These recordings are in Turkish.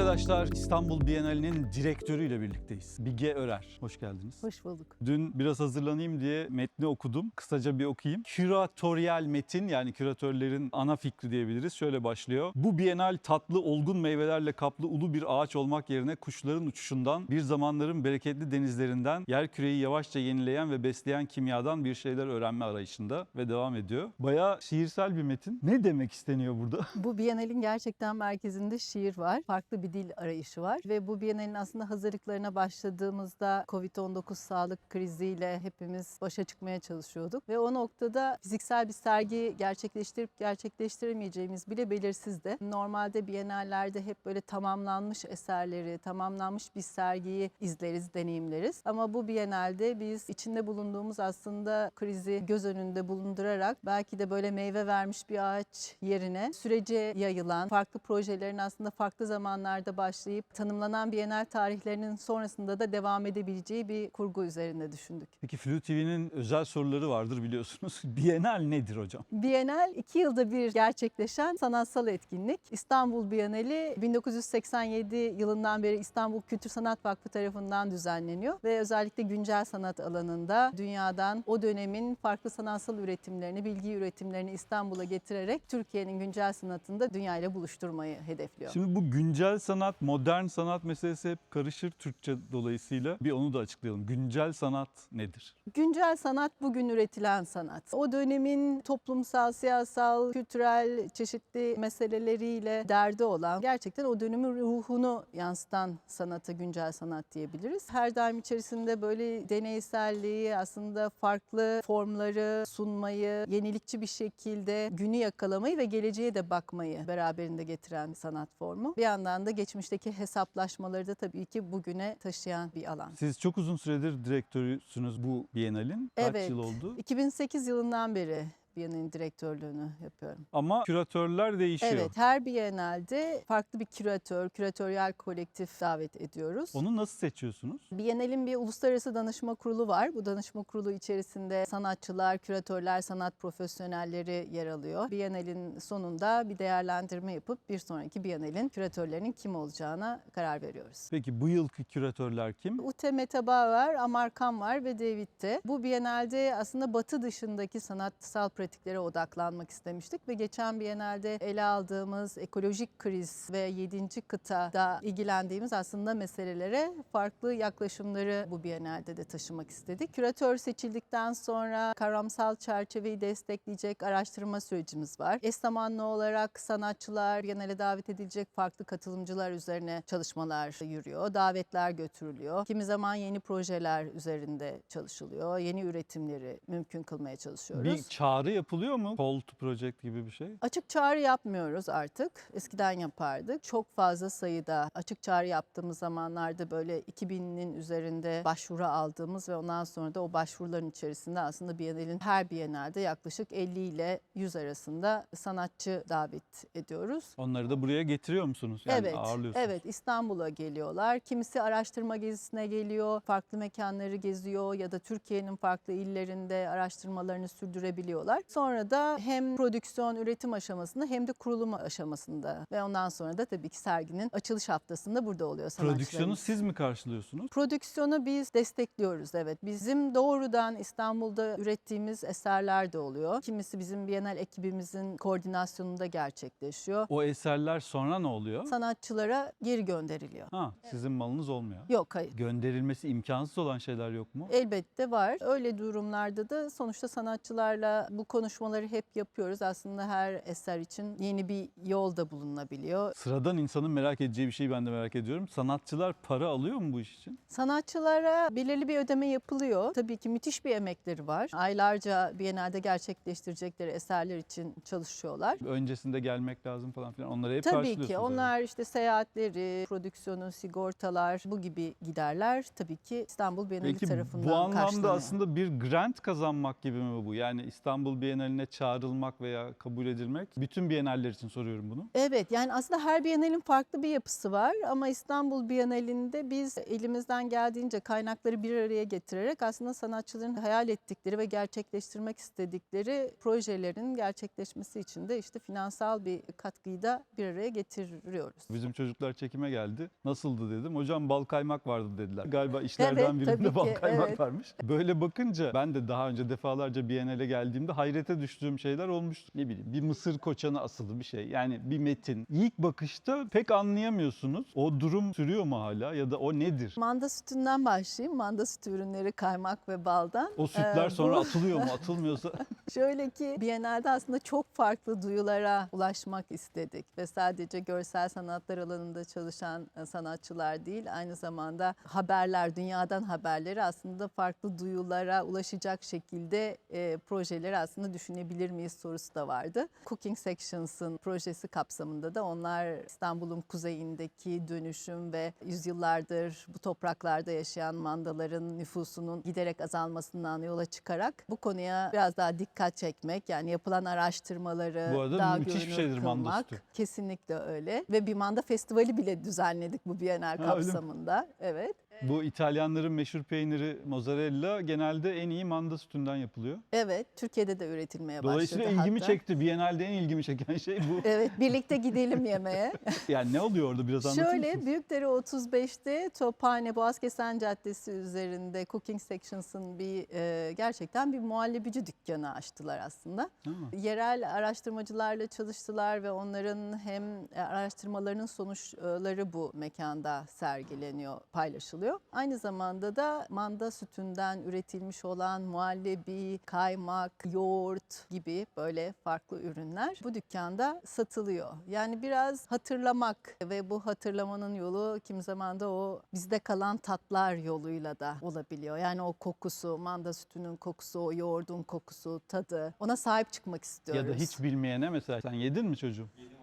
arkadaşlar. İstanbul Bienali'nin direktörüyle birlikteyiz. Bige Örer. Hoş geldiniz. Hoş bulduk. Dün biraz hazırlanayım diye metni okudum. Kısaca bir okuyayım. Küratöryel metin yani küratörlerin ana fikri diyebiliriz. Şöyle başlıyor. Bu Bienal tatlı olgun meyvelerle kaplı ulu bir ağaç olmak yerine kuşların uçuşundan, bir zamanların bereketli denizlerinden, yer küreyi yavaşça yenileyen ve besleyen kimyadan bir şeyler öğrenme arayışında ve devam ediyor. Bayağı şiirsel bir metin. Ne demek isteniyor burada? Bu Bienal'in gerçekten merkezinde şiir var. Farklı bir dil arayışı var. Ve bu Bienal'in aslında hazırlıklarına başladığımızda Covid-19 sağlık kriziyle hepimiz başa çıkmaya çalışıyorduk. Ve o noktada fiziksel bir sergi gerçekleştirip gerçekleştiremeyeceğimiz bile belirsizdi. Normalde Bienallerde hep böyle tamamlanmış eserleri, tamamlanmış bir sergiyi izleriz, deneyimleriz. Ama bu Bienalde biz içinde bulunduğumuz aslında krizi göz önünde bulundurarak belki de böyle meyve vermiş bir ağaç yerine sürece yayılan farklı projelerin aslında farklı zamanlarda başlayıp tanımlanan Bienal tarihlerinin sonrasında da devam edebileceği bir kurgu üzerinde düşündük. Peki Flu TV'nin özel soruları vardır biliyorsunuz. Bienal nedir hocam? Bienal iki yılda bir gerçekleşen sanatsal etkinlik. İstanbul Bienali 1987 yılından beri İstanbul Kültür Sanat Vakfı tarafından düzenleniyor ve özellikle güncel sanat alanında dünyadan o dönemin farklı sanatsal üretimlerini, bilgi üretimlerini İstanbul'a getirerek Türkiye'nin güncel sanatında dünyayla buluşturmayı hedefliyor. Şimdi bu güncel sanat, modern sanat meselesi hep karışır Türkçe dolayısıyla. Bir onu da açıklayalım. Güncel sanat nedir? Güncel sanat bugün üretilen sanat. O dönemin toplumsal, siyasal, kültürel çeşitli meseleleriyle derdi olan, gerçekten o dönemin ruhunu yansıtan sanata güncel sanat diyebiliriz. Her daim içerisinde böyle deneyselliği, aslında farklı formları sunmayı, yenilikçi bir şekilde günü yakalamayı ve geleceğe de bakmayı beraberinde getiren sanat formu. Bir yandan da geçmişteki hesaplaşmaları da tabii ki bugüne taşıyan bir alan. Siz çok uzun süredir direktörüsünüz bu Bienal'in. Kaç Evet. yıl oldu? 2008 yılından beri Bienal'in direktörlüğünü yapıyorum. Ama küratörler değişiyor. Evet, her Bienal'de farklı bir küratör, küratöryel kolektif davet ediyoruz. Onu nasıl seçiyorsunuz? Bienal'in bir uluslararası danışma kurulu var. Bu danışma kurulu içerisinde sanatçılar, küratörler, sanat profesyonelleri yer alıyor. Bienal'in sonunda bir değerlendirme yapıp bir sonraki Bienal'in küratörlerinin kim olacağına karar veriyoruz. Peki bu yılki küratörler kim? Ute Metaba var, Amarkan var ve David de. Bu Biennale'de aslında batı dışındaki sanatsal pratiklere odaklanmak istemiştik ve geçen Biennale'de ele aldığımız ekolojik kriz ve 7. kıtada ilgilendiğimiz aslında meselelere farklı yaklaşımları bu Biennale'de de taşımak istedik. Küratör seçildikten sonra kavramsal çerçeveyi destekleyecek araştırma sürecimiz var. Eş zamanlı olarak sanatçılar, Biennale davet edilecek farklı katılımcılar üzerine çalışmalar yürüyor. Davetler götürülüyor. Kimi zaman yeni projeler üzerinde çalışılıyor. Yeni üretimleri mümkün kılmaya çalışıyoruz. Bir çağrı yapılıyor mu? Call to project gibi bir şey. Açık çağrı yapmıyoruz artık. Eskiden yapardık. Çok fazla sayıda açık çağrı yaptığımız zamanlarda böyle 2000'in üzerinde başvuru aldığımız ve ondan sonra da o başvuruların içerisinde aslında Biennale'in her Biennale'de yaklaşık 50 ile 100 arasında sanatçı davet ediyoruz. Onları da buraya getiriyor musunuz? Yani evet, ağırlıyorsunuz. evet İstanbul'a geliyorlar. Kimisi araştırma gezisine geliyor, farklı mekanları geziyor ya da Türkiye'nin farklı illerinde araştırmalarını sürdürebiliyorlar. Sonra da hem prodüksiyon, üretim aşamasında hem de kurulum aşamasında ve ondan sonra da tabii ki serginin açılış haftasında burada oluyor Prodüksiyonu sanatçılarımız. siz mi karşılıyorsunuz? Prodüksiyonu biz destekliyoruz evet. Bizim doğrudan İstanbul'da ürettiğimiz eserler de oluyor. Kimisi bizim Bienal ekibimizin koordinasyonunda gerçekleşiyor. O eserler sonra ne oluyor? Sanatçılara geri gönderiliyor. Ha, sizin malınız olmuyor. Yok hayır. Gönderilmesi imkansız olan şeyler yok mu? Elbette var. Öyle durumlarda da sonuçta sanatçılarla bu konuşmaları hep yapıyoruz. Aslında her eser için yeni bir yol da bulunabiliyor. Sıradan insanın merak edeceği bir şeyi ben de merak ediyorum. Sanatçılar para alıyor mu bu iş için? Sanatçılara belirli bir ödeme yapılıyor. Tabii ki müthiş bir emekleri var. Aylarca Biennale'de gerçekleştirecekleri eserler için çalışıyorlar. Öncesinde gelmek lazım falan filan. Onları hep Tabii ki onlar işte seyahatleri, prodüksiyonu, sigortalar bu gibi giderler tabii ki İstanbul Bienali Peki tarafından bu anlamda karşılanıyor. aslında bir grant kazanmak gibi mi bu? Yani İstanbul İstanbul Bienali'ne çağrılmak veya kabul edilmek? Bütün Bienaller için soruyorum bunu. Evet yani aslında her Bienalin farklı bir yapısı var ama İstanbul Bienalinde biz elimizden geldiğince kaynakları bir araya getirerek aslında sanatçıların hayal ettikleri ve gerçekleştirmek istedikleri projelerin gerçekleşmesi için de işte finansal bir katkıyı da bir araya getiriyoruz. Bizim çocuklar çekime geldi. Nasıldı dedim. Hocam bal kaymak vardı dediler. Galiba işlerden Evet, birinde bal ki, kaymak evet. varmış. Böyle bakınca ben de daha önce defalarca Biennale geldiğimde hayrete düştüğüm şeyler olmuştu. Ne bileyim bir mısır koçanı asılı bir şey. Yani bir metin. İlk bakışta pek anlayamıyorsunuz. O durum sürüyor mu hala ya da o nedir? Manda sütünden başlayayım. Manda sütü ürünleri kaymak ve baldan. O sütler Ee, bu- sonra atılıyor mu atılmıyorsa? Şöyle ki Biennale'de aslında çok farklı duyulara ulaşmak istedik ve sadece görsel sanatlar alanında çalışan e, sanatçılar değil aynı zamanda haberler, dünyadan haberleri aslında farklı duyulara ulaşacak şekilde e, projeleri aslında düşünebilir miyiz sorusu da vardı. Cooking Sections'ın projesi kapsamında da onlar İstanbul'un kuzeyindeki dönüşüm ve yüzyıllardır bu topraklarda yaşayan mandaların nüfusunun giderek azalmasından yola çıkarak bu konuya biraz daha dikkat çekmek yani yapılan araştırmaları Bu arada daha müthiş bir şeydir kılmak. sütü. Kesinlikle öyle ve bir manda festivali bile düzenledik bu mi? kapsamında. Evet. Bu İtalyanların meşhur peyniri mozzarella genelde en iyi manda sütünden yapılıyor. Evet, Türkiye'de de üretilmeye başladı Dolayısıyla ilgimi hatta. çekti. Biennale'de en ilgimi çeken şey bu. Evet, birlikte gidelim yemeğe. Yani ne oluyor orada biraz anlatır Şöyle mısınız? Büyükdere 35'te Tophane Boğazkesen Caddesi üzerinde Cooking Sections'ın bir e, gerçekten bir muhallebici dükkanı açtılar aslında. Ha. Yerel araştırmacılarla çalıştılar ve onların hem e, araştırmalarının sonuçları bu mekanda sergileniyor, paylaşılıyor. Aynı zamanda da manda sütünden üretilmiş olan muhallebi, kaymak, yoğurt gibi böyle farklı ürünler bu dükkanda satılıyor. Yani biraz hatırlamak ve bu hatırlamanın yolu kim zaman da o bizde kalan tatlar yoluyla da olabiliyor. Yani o kokusu, manda sütünün kokusu, o yoğurdun kokusu, tadı ona sahip çıkmak istiyoruz. Ya da hiç bilmeyene mesela sen yedin mi çocuğum? Yedim.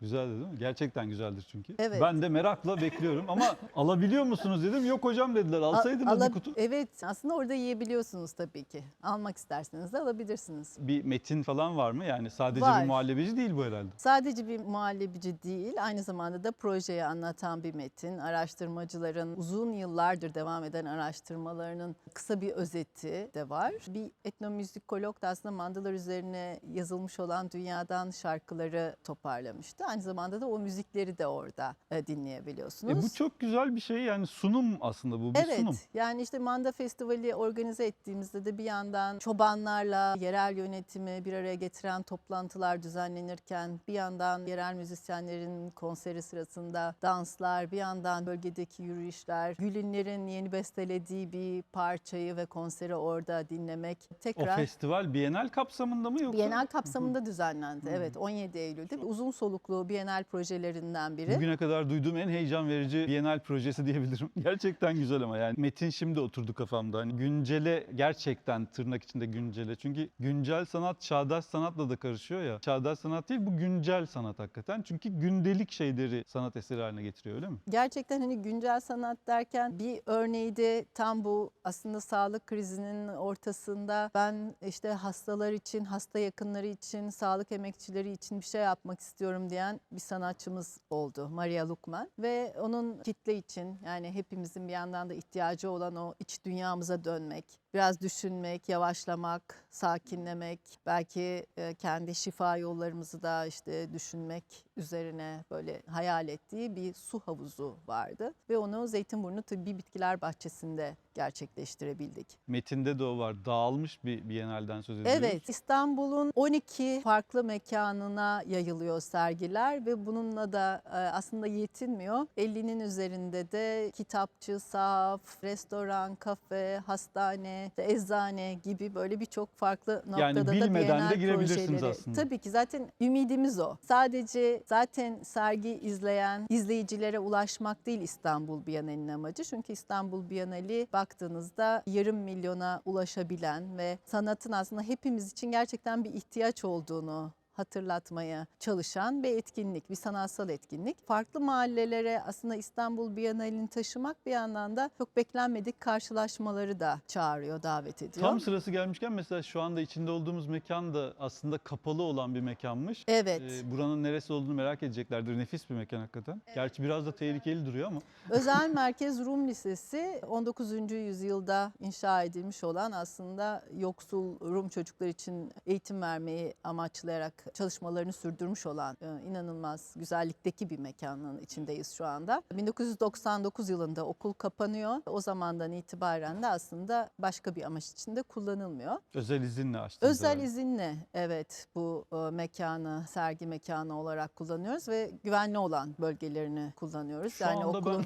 Güzeldi değil mi? Gerçekten güzeldir çünkü. Evet. Ben de merakla bekliyorum ama alabiliyor musunuz dedim. Yok hocam dediler. Alsaydınız Al- bir ala- kutu. Evet aslında orada yiyebiliyorsunuz tabii ki. Almak isterseniz de alabilirsiniz. Bir metin falan var mı? Yani sadece Var. bir muhallebici değil bu herhalde. Sadece bir muhallebici değil, aynı zamanda da projeyi anlatan bir metin. Araştırmacıların uzun yıllardır devam eden araştırmalarının kısa bir özeti de var. Bir etnomüzikolog da aslında mandalar üzerine yazılmış olan dünyadan şarkıları toparlamıştı. Aynı zamanda da o müzikleri de orada e, dinleyebiliyorsunuz. E bu çok güzel bir şey yani sunum aslında bu bir Evet sunum. yani işte Manda Festivali organize ettiğimizde de bir yandan çobanlarla yerel yönetimi bir araya getiren toplantılar düzenlenirken bir yandan yerel müzisyenlerin konseri sırasında danslar, bir yandan bölgedeki yürüyüşler, Gülünler'in yeni bestelediği bir parçayı ve konseri orada dinlemek. O Tekrar festival Bienal kapsamında mı yoksa? Bienal kapsamında düzenlendi. Evet 17 Eylül'de uzun soluklu Bienal projelerinden biri. Bugüne kadar duyduğum en heyecan verici Bienal projesi diyebilirim. Gerçekten güzel ama yani metin şimdi oturdu kafamda. Hani güncele gerçekten tırnak içinde güncele. Çünkü güncel sanat çağdaş sanatla da karışıyor ya. Çağdaş sanat değil bu güncel sanat hakikaten. Çünkü gündelik şeyleri sanat eseri haline getiriyor öyle mi? Gerçekten hani güncel sanat derken bir örneği de tam bu aslında sağlık krizinin ortasında ben işte hastalar için, hasta yakınları için, sağlık emekçileri için bir şey yapmak istiyorum diyen bir sanatçımız oldu Maria Lukman. Ve onun kitle için yani hepimizin bir yandan da ihtiyacı olan o iç dünyamıza dönmek, biraz düşünmek, yavaşlamak, sakinlemek, belki e, kendi şifa yollarımızı da işte düşünmek üzerine böyle hayal ettiği bir su havuzu vardı ve onu Zeytinburnu Tıbbi Bitkiler Bahçesi'nde gerçekleştirebildik. Metinde de o var. Dağılmış bir Bienal'den söz ediyoruz. Evet, İstanbul'un 12 farklı mekanına yayılıyor sergiler ve bununla da e, aslında yetinmiyor. 50'nin üzerinde de kitapçı, sahaf, restoran, kafe, hastane, işte eczane gibi böyle birçok farklı noktada Yani da bilmeden de Bienal girebilirsiniz projeleri. aslında. Tabii ki zaten ümidimiz o. Sadece zaten sergi izleyen izleyicilere ulaşmak değil İstanbul Bienali'nin amacı. Çünkü İstanbul Bienali baktığınızda yarım milyona ulaşabilen ve sanatın aslında hepimiz için gerçekten bir ihtiyaç olduğunu hatırlatmaya çalışan bir etkinlik, bir sanatsal etkinlik. Farklı mahallelere aslında İstanbul Bienalini taşımak bir yandan da çok beklenmedik karşılaşmaları da çağırıyor, davet ediyor. Tam sırası gelmişken mesela şu anda içinde olduğumuz mekan da aslında kapalı olan bir mekanmış. Evet. Ee, buranın neresi olduğunu merak edeceklerdir. Nefis bir mekan hakikaten. Gerçi biraz da tehlikeli duruyor ama. Özel Merkez Rum Lisesi 19. yüzyılda inşa edilmiş olan aslında yoksul Rum çocuklar için eğitim vermeyi amaçlayarak çalışmalarını sürdürmüş olan e, inanılmaz güzellikteki bir mekanın içindeyiz şu anda. 1999 yılında okul kapanıyor. O zamandan itibaren de aslında başka bir amaç için de kullanılmıyor. Özel izinle açtınız. Özel herhalde. izinle evet bu e, mekanı sergi mekanı olarak kullanıyoruz ve güvenli olan bölgelerini kullanıyoruz. Şu yani anda okulun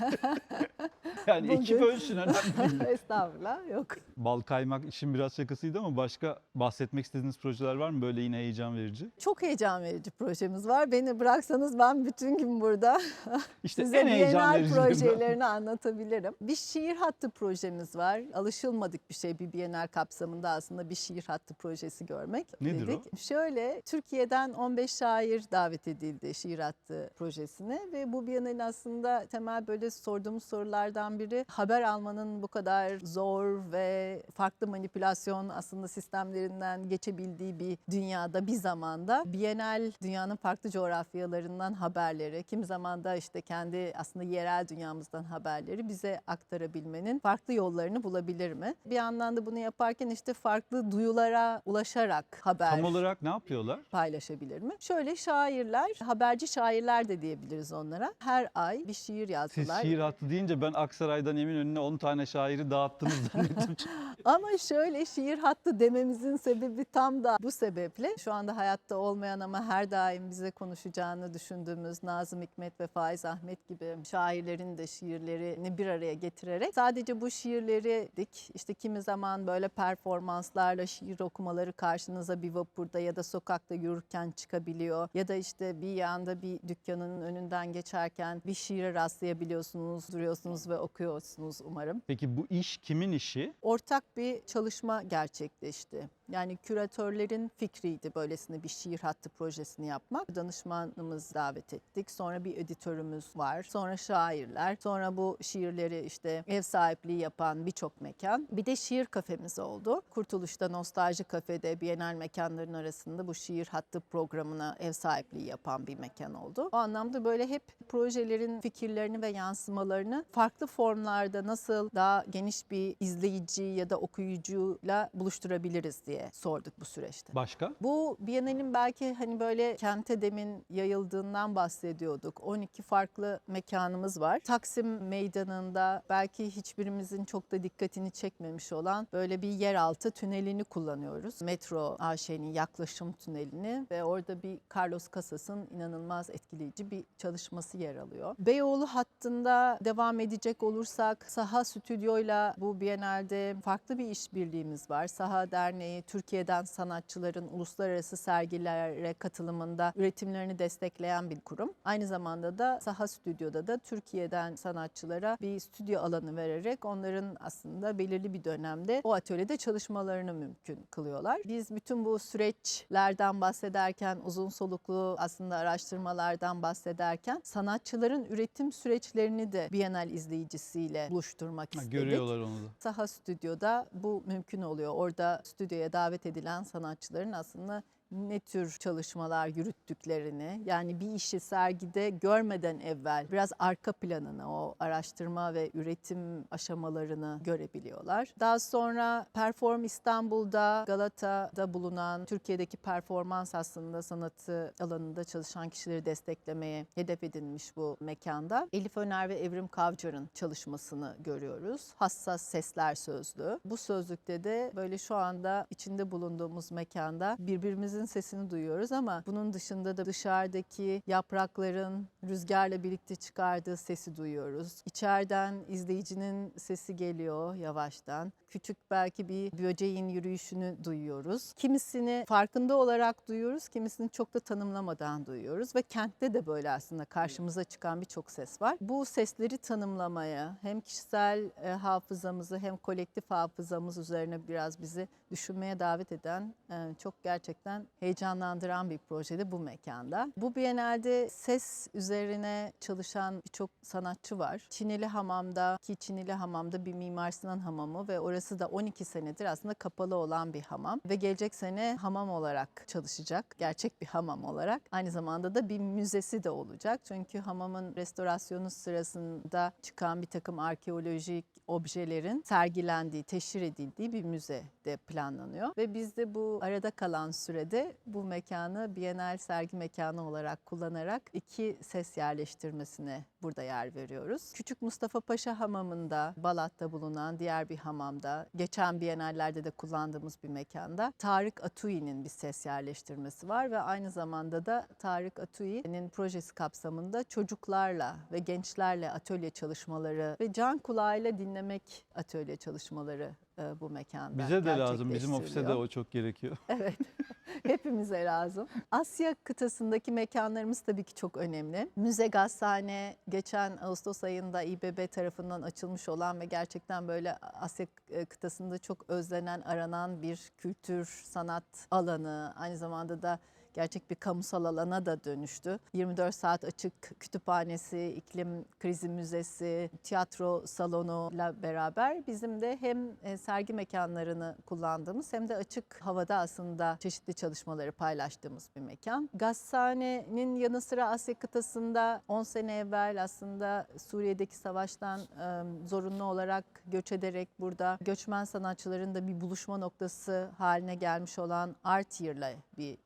ben... yani ekip Bugün- ölsün önemli değil. Estağfurullah yok. Bal kaymak işin biraz şakasıydı ama başka bahsetmek istediğiniz projeler var mı böyle yine heyecan verici? Çok heyecan verici projemiz var. Beni bıraksanız ben bütün gün burada İşte size en verici. projelerini anlatabilirim. Bir şiir hattı projemiz var. Alışılmadık bir şey bir Bienal kapsamında aslında bir şiir hattı projesi görmek Nedir dedik. Şöyle Türkiye'den 15 şair davet edildi şiir hattı projesine ve bu Bienalin aslında temel böyle sorduğumuz sorulardan biri haber almanın bu kadar zor ve farklı manipülasyon aslında sistemlerinden geçebildiği bir dünyada bir zamanda Bienal dünyanın farklı coğrafyalarından haberleri, kimi zaman da işte kendi aslında yerel dünyamızdan haberleri bize aktarabilmenin farklı yollarını bulabilir mi? Bir yandan da bunu yaparken işte farklı duyulara ulaşarak haber Tam olarak ne yapıyorlar? paylaşabilir mi? Şöyle şairler, haberci şairler de diyebiliriz onlara. Her ay bir şiir Siz yazdılar. şiir hattı deyince ben Aksaray'dan Eminönü'ne 10 tane şairi dağıttınız zannettim. Ama şöyle şiir hattı dememizin sebebi tam da bu sebeple. Şu anda hayatta olmayan ama her daim bize konuşacağını düşündüğümüz Nazım Hikmet ve Faiz Ahmet gibi şairlerin de şiirlerini bir araya getirerek sadece bu şiirleri dik işte kimi zaman böyle performanslarla şiir okumaları karşınıza bir vapurda ya da sokakta yürürken çıkabiliyor ya da işte bir yanda bir dükkanın önünden geçerken bir şiire rastlayabiliyorsunuz, duruyorsunuz ve okuyorsunuz umarım Peki bu iş kimin işi? ortak bir çalışma gerçekleşti. Yani küratörlerin fikriydi böylesine bir şiir hattı projesini yapmak. Danışmanımız davet ettik. Sonra bir editörümüz var. Sonra şairler. Sonra bu şiirleri işte ev sahipliği yapan birçok mekan. Bir de şiir kafemiz oldu. Kurtuluş'ta Nostalji Kafe'de Bienal mekanların arasında bu şiir hattı programına ev sahipliği yapan bir mekan oldu. O anlamda böyle hep projelerin fikirlerini ve yansımalarını farklı formlarda nasıl daha geniş bir izleyici ya da okuyucuyla buluşturabiliriz diye sorduk bu süreçte. Başka? Bu Biennale'in belki hani böyle kente demin yayıldığından bahsediyorduk. 12 farklı mekanımız var. Taksim Meydanı'nda belki hiçbirimizin çok da dikkatini çekmemiş olan böyle bir yeraltı tünelini kullanıyoruz. Metro AŞ'nin yaklaşım tünelini ve orada bir Carlos Casas'ın inanılmaz etkileyici bir çalışması yer alıyor. Beyoğlu hattında devam edecek olursak Saha Stüdyo'yla bu Biennale'de farklı bir işbirliğimiz var. Saha Derneği Türkiye'den sanatçıların uluslararası sergilere katılımında üretimlerini destekleyen bir kurum. Aynı zamanda da Saha Stüdyo'da da Türkiye'den sanatçılara bir stüdyo alanı vererek onların aslında belirli bir dönemde o atölyede çalışmalarını mümkün kılıyorlar. Biz bütün bu süreçlerden bahsederken, uzun soluklu aslında araştırmalardan bahsederken sanatçıların üretim süreçlerini de Bienal izleyicisiyle buluşturmak istedik. görüyorlar onu da. Saha Stüdyo'da bu mümkün oluyor. Orada stüdyoya davet edilen sanatçıların aslında ne tür çalışmalar yürüttüklerini yani bir işi sergide görmeden evvel biraz arka planını o araştırma ve üretim aşamalarını görebiliyorlar. Daha sonra Perform İstanbul'da Galata'da bulunan Türkiye'deki performans aslında sanatı alanında çalışan kişileri desteklemeye hedef edilmiş bu mekanda. Elif Öner ve Evrim Kavcar'ın çalışmasını görüyoruz. Hassas Sesler Sözlüğü. Bu sözlükte de böyle şu anda içinde bulunduğumuz mekanda birbirimizin sesini duyuyoruz ama bunun dışında da dışarıdaki yaprakların rüzgarla birlikte çıkardığı sesi duyuyoruz. İçeriden izleyicinin sesi geliyor yavaştan. Küçük belki bir böceğin yürüyüşünü duyuyoruz. Kimisini farkında olarak duyuyoruz, kimisini çok da tanımlamadan duyuyoruz ve kentte de böyle aslında karşımıza çıkan birçok ses var. Bu sesleri tanımlamaya hem kişisel e, hafızamızı hem kolektif hafızamız üzerine biraz bizi düşünmeye davet eden e, çok gerçekten heyecanlandıran bir projede bu mekanda. Bu Biennale'de ses üzerine çalışan birçok sanatçı var. Çinili Hamam'da ki Çinili Hamam'da bir Mimar Sinan Hamamı ve orası da 12 senedir aslında kapalı olan bir hamam ve gelecek sene hamam olarak çalışacak. Gerçek bir hamam olarak. Aynı zamanda da bir müzesi de olacak. Çünkü hamamın restorasyonu sırasında çıkan bir takım arkeolojik objelerin sergilendiği, teşhir edildiği bir müze de planlanıyor. Ve biz de bu arada kalan sürede bu mekanı Bienal sergi mekanı olarak kullanarak iki ses yerleştirmesine burada yer veriyoruz. Küçük Mustafa Paşa Hamamı'nda, Balat'ta bulunan diğer bir hamamda, geçen Bienallerde de kullandığımız bir mekanda Tarık Atui'nin bir ses yerleştirmesi var ve aynı zamanda da Tarık Atui'nin projesi kapsamında çocuklarla ve gençlerle atölye çalışmaları ve can kulağıyla dinlemek atölye çalışmaları e, bu mekanda Bize de lazım. Bizim ofise de o çok gerekiyor. Evet. Hepimize lazım. Asya kıtasındaki mekanlarımız tabii ki çok önemli. Müze Gazhane geçen Ağustos ayında İBB tarafından açılmış olan ve gerçekten böyle Asya kıtasında çok özlenen, aranan bir kültür, sanat alanı. Aynı zamanda da gerçek bir kamusal alana da dönüştü. 24 saat açık kütüphanesi, iklim krizi müzesi, tiyatro salonuyla beraber bizim de hem e, sergi mekanlarını kullandığımız hem de açık havada aslında çeşitli çalışmaları paylaştığımız bir mekan. Gazhane'nin yanı sıra Asya kıtasında 10 sene evvel aslında Suriye'deki savaştan zorunlu olarak göç ederek burada göçmen sanatçıların da bir buluşma noktası haline gelmiş olan Artier'la bir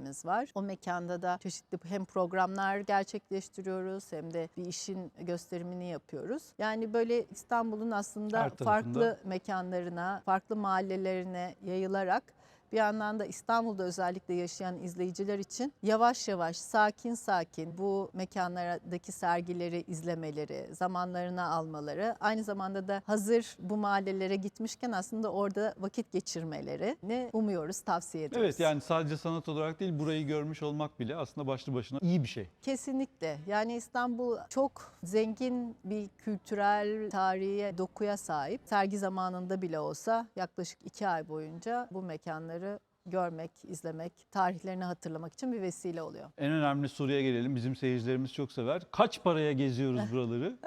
işbirliğimiz var. O mekanda da çeşitli hem programlar gerçekleştiriyoruz hem de bir işin gösterimini yapıyoruz. Yani böyle İstanbul'un aslında farklı mekanlarına, farklı mahallelerine yayılarak bir yandan da İstanbul'da özellikle yaşayan izleyiciler için yavaş yavaş, sakin sakin bu mekanlardaki sergileri izlemeleri, zamanlarına almaları, aynı zamanda da hazır bu mahallelere gitmişken aslında orada vakit geçirmeleri ne umuyoruz, tavsiye ediyoruz. Evet yani sadece sanat olarak değil burayı görmüş olmak bile aslında başlı başına iyi bir şey. Kesinlikle. Yani İstanbul çok zengin bir kültürel tarihe, dokuya sahip. Sergi zamanında bile olsa yaklaşık iki ay boyunca bu mekanları görmek, izlemek, tarihlerini hatırlamak için bir vesile oluyor. En önemli soruya gelelim. Bizim seyircilerimiz çok sever. Kaç paraya geziyoruz buraları?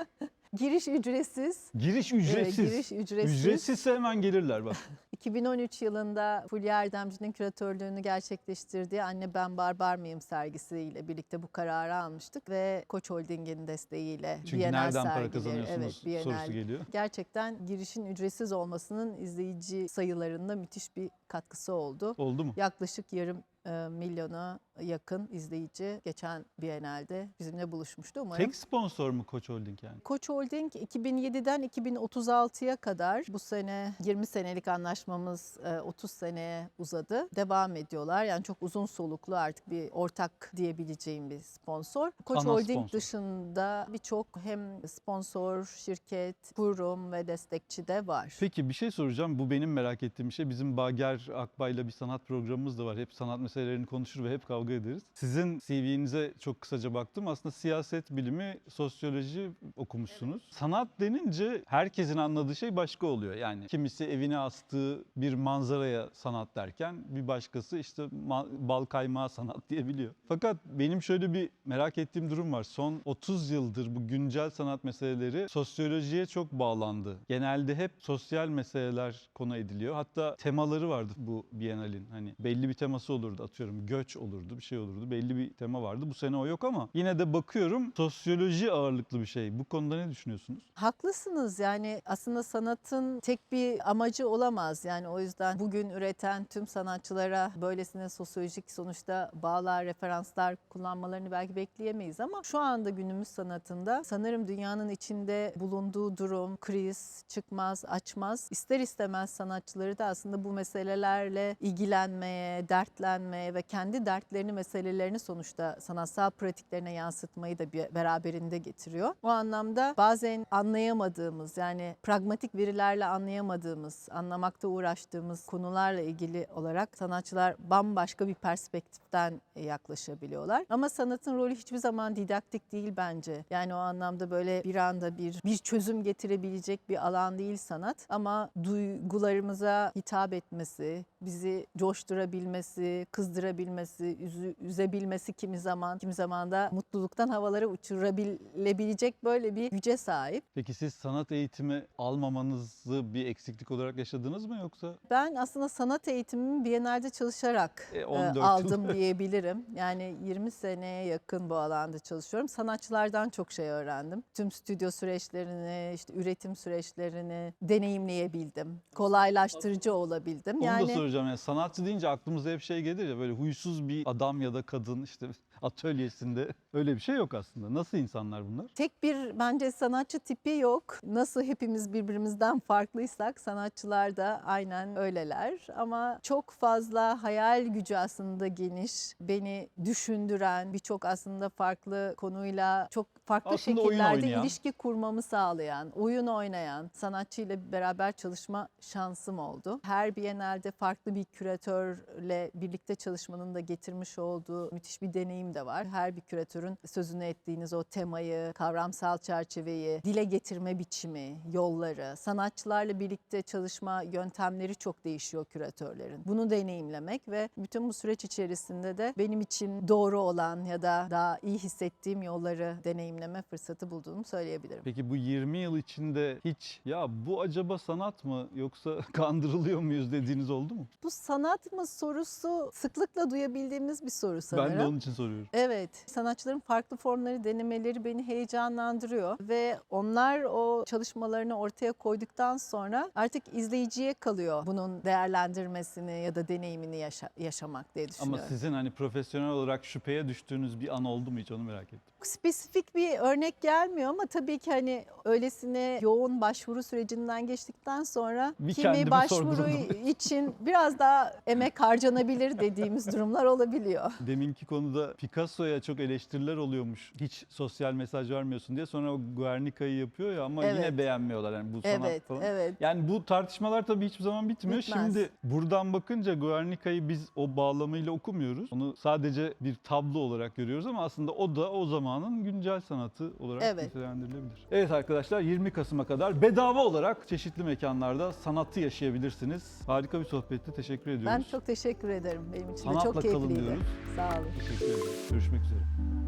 Giriş ücretsiz. Giriş Ee, ücretsiz. giriş ücretsiz. Ücretsizse hemen gelirler bak. 2013 yılında Fulya Erdemci'nin küratörlüğünü gerçekleştirdiği Anne Ben Barbar Mıyım sergisiyle birlikte bu kararı almıştık ve Koç Holding'in desteğiyle Çünkü Bienal nereden para sergileri, kazanıyorsunuz evet, Bienal sorusu geliyor. Gerçekten girişin ücretsiz olmasının izleyici sayılarında müthiş bir katkısı oldu. Oldu mu? Yaklaşık yarım milyona yakın izleyici geçen Biennale'de bizimle buluşmuştu umarım. Tek sponsor mu Koç Holding yani? Koç Holding 2007'den 2036'ya kadar bu sene 20 senelik anlaşmamız e, 30 seneye uzadı. Devam ediyorlar. Yani çok uzun soluklu artık bir ortak diyebileceğim bir sponsor. Koç Ana Holding sponsor. dışında birçok hem sponsor, şirket, kurum ve destekçi de var. Peki bir şey soracağım. Bu benim merak ettiğim şey. Bizim Bager Akbay'la bir sanat programımız da var. Hep sanat meselelerini konuşur ve hep kavga ederiz. Sizin CV'nize çok kısaca baktım. Aslında siyaset bilimi, sosyoloji okumuşsunuz. Sanat denince herkesin anladığı şey başka oluyor. Yani kimisi evine astığı bir manzaraya sanat derken bir başkası işte bal kaymağı sanat diyebiliyor. Fakat benim şöyle bir merak ettiğim durum var. Son 30 yıldır bu güncel sanat meseleleri sosyolojiye çok bağlandı. Genelde hep sosyal meseleler konu ediliyor. Hatta temaları vardı bu Biennale'in. Hani belli bir teması olurdu atıyorum göç olurdu bir şey olurdu. Belli bir tema vardı. Bu sene o yok ama yine de bakıyorum sosyoloji ağırlıklı bir şey. Bu konuda ne düşünüyorsunuz? Haklısınız yani aslında sanatın tek bir amacı olamaz. Yani o yüzden bugün üreten tüm sanatçılara böylesine sosyolojik sonuçta bağlar, referanslar kullanmalarını belki bekleyemeyiz ama şu anda günümüz sanatında sanırım dünyanın içinde bulunduğu durum, kriz, çıkmaz, açmaz ister istemez sanatçıları da aslında bu meselelerle ilgilenmeye, dertlenmeye ve kendi dertlerini, meselelerini sonuçta sanatsal pratiklerine yansıtmayı da beraberinde getiriyor. O anlamda bazen anlayamadığımız yani pragmatik verilerle anlayamadığımız, anlamakta uğraştığımız konularla ilgili olarak sanatçılar bambaşka bir perspektiften yaklaşabiliyorlar. Ama sanatın rolü hiçbir zaman didaktik değil bence. Yani o anlamda böyle bir anda bir bir çözüm getirebilecek bir alan değil sanat ama duygularımıza hitap etmesi, bizi coşturabilmesi, kız kızdırabilmesi, üzü- üzebilmesi kimi zaman, kimi zaman da mutluluktan havalara uçurabilebilecek böyle bir güce sahip. Peki siz sanat eğitimi almamanızı bir eksiklik olarak yaşadınız mı yoksa? Ben aslında sanat eğitimimi Biennale'de çalışarak E, e, 14 yıl. aldım diyebilirim. Yani 20 seneye yakın bu alanda çalışıyorum. Sanatçılardan çok şey öğrendim. Tüm stüdyo süreçlerini, işte üretim süreçlerini deneyimleyebildim. Kolaylaştırıcı olabildim. Onu yani da soracağım. Yani sanatçı deyince aklımıza hep şey gelir ya böyle huysuz bir adam ya da kadın işte atölyesinde. Öyle bir şey yok aslında. Nasıl insanlar bunlar? Tek bir bence sanatçı tipi yok. Nasıl hepimiz birbirimizden farklıysak sanatçılar da aynen öyleler. Ama çok fazla hayal gücü aslında geniş, beni düşündüren, birçok aslında farklı konuyla çok farklı Aslında şekillerde ilişki kurmamı sağlayan, oyun oynayan sanatçıyla beraber çalışma şansım oldu. Her Biennale'de farklı bir küratörle birlikte çalışmanın da getirmiş olduğu müthiş bir deneyim de var. Her bir küratörün sözünü ettiğiniz o temayı, kavramsal çerçeveyi, dile getirme biçimi, yolları, sanatçılarla birlikte çalışma yöntemleri çok değişiyor küratörlerin. Bunu deneyimlemek ve bütün bu süreç içerisinde de benim için doğru olan ya da daha iyi hissettiğim yolları deneyimleme fırsatı bulduğumu söyleyebilirim. Peki bu 20 yıl içinde hiç ya bu acaba sanat mı yoksa kandırılıyor muyuz dediğiniz oldu mu? Bu sanat mı sorusu sıklıkla duyabildiğimiz bir soru sanırım. Ben de onun için soruyorum. Evet, sanatçıların farklı formları denemeleri beni heyecanlandırıyor ve onlar o çalışmalarını ortaya koyduktan sonra artık izleyiciye kalıyor bunun değerlendirmesini ya da deneyimini yaşa- yaşamak diye Ama düşünüyorum. sizin hani profesyonel olarak şüpheye düştüğünüz bir an oldu mu hiç onu merak ettim. Spesifik bir örnek gelmiyor ama tabii ki hani öylesine yoğun başvuru sürecinden geçtikten sonra Bir kimi kendimi başvuru sorguladım. için biraz daha emek harcanabilir dediğimiz durumlar olabiliyor. Deminki konuda Picasso'ya çok eleştiriler oluyormuş. Hiç sosyal mesaj vermiyorsun diye. Sonra o Guernica'yı yapıyor ya ama yine Evet. beğenmiyorlar yani bu sanat Evet, falan. evet. Yani bu tartışmalar tabii hiçbir zaman bitmiyor. Bitmez. Şimdi buradan bakınca Guernica'yı biz o bağlamıyla okumuyoruz. Onu sadece bir tablo olarak görüyoruz ama aslında o da o zamanın güncel sanatı olarak Evet. nitelendirilebilir. Evet arkadaşlar 20 Kasım'a kadar bedava olarak çeşitli mekanlarda sanatı yaşayabilirsiniz. Harika bir sohbetti. Teşekkür ediyoruz. Ben çok teşekkür ederim. Benim için de Sanatla çok kalın keyifliydi. diyoruz. Sağ olun. Teşekkür ederim. Görüşmek üzere.